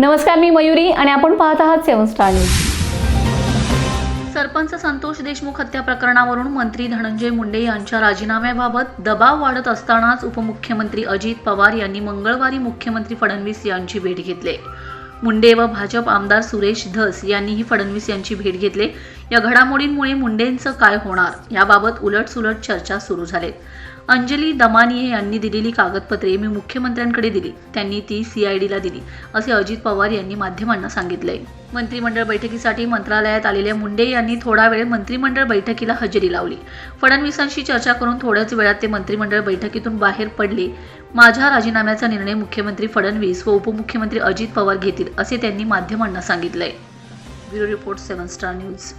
नमस्कार मी मयुरी आणि आपण पाहत आहात सेवन स्टार न्यूज. सरपंच संतोष देशमुख हत्या प्रकरणावरून मंत्री धनंजय मुंडे यांच्या राजीनाम्याबाबत दबाव वाढत असतानाच उपमुख्यमंत्री अजित पवार यांनी मंगळवारी मुख्यमंत्री फडणवीस यांची भेट घेतली. मुंडे व भाजप आमदार सुरेश धस यांनीही फडणवीस यांची भेट घेतली. या घडामोडींमुळे मुंडेंचं काय होणार याबाबत उलटसुलट चर्चा सुरू झालेत. अंजली दमानिये यांनी दिलेली कागदपत्रे मी मुख्यमंत्र्यांकडे दिली. त्यांनी ती सीआयडीला दिली असे अजित पवार यांनी माध्यमांना सांगितले. मंत्रिमंडळ बैठकीसाठी मंत्रालयात आलेल्या मुंडे यांनी थोडा वेळ मंत्रिमंडळ बैठकीला हजेरी लावली. फडणवीसांशी चर्चा करून थोड्याच वेळात ते मंत्रिमंडळ बैठकीतून बाहेर पडले. माझ्या राजीनाम्याचा निर्णय मुख्यमंत्री फडणवीस व उपमुख्यमंत्री अजित पवार घेतील असे त्यांनी माध्यमांना सांगितले. Bureau report seven star news.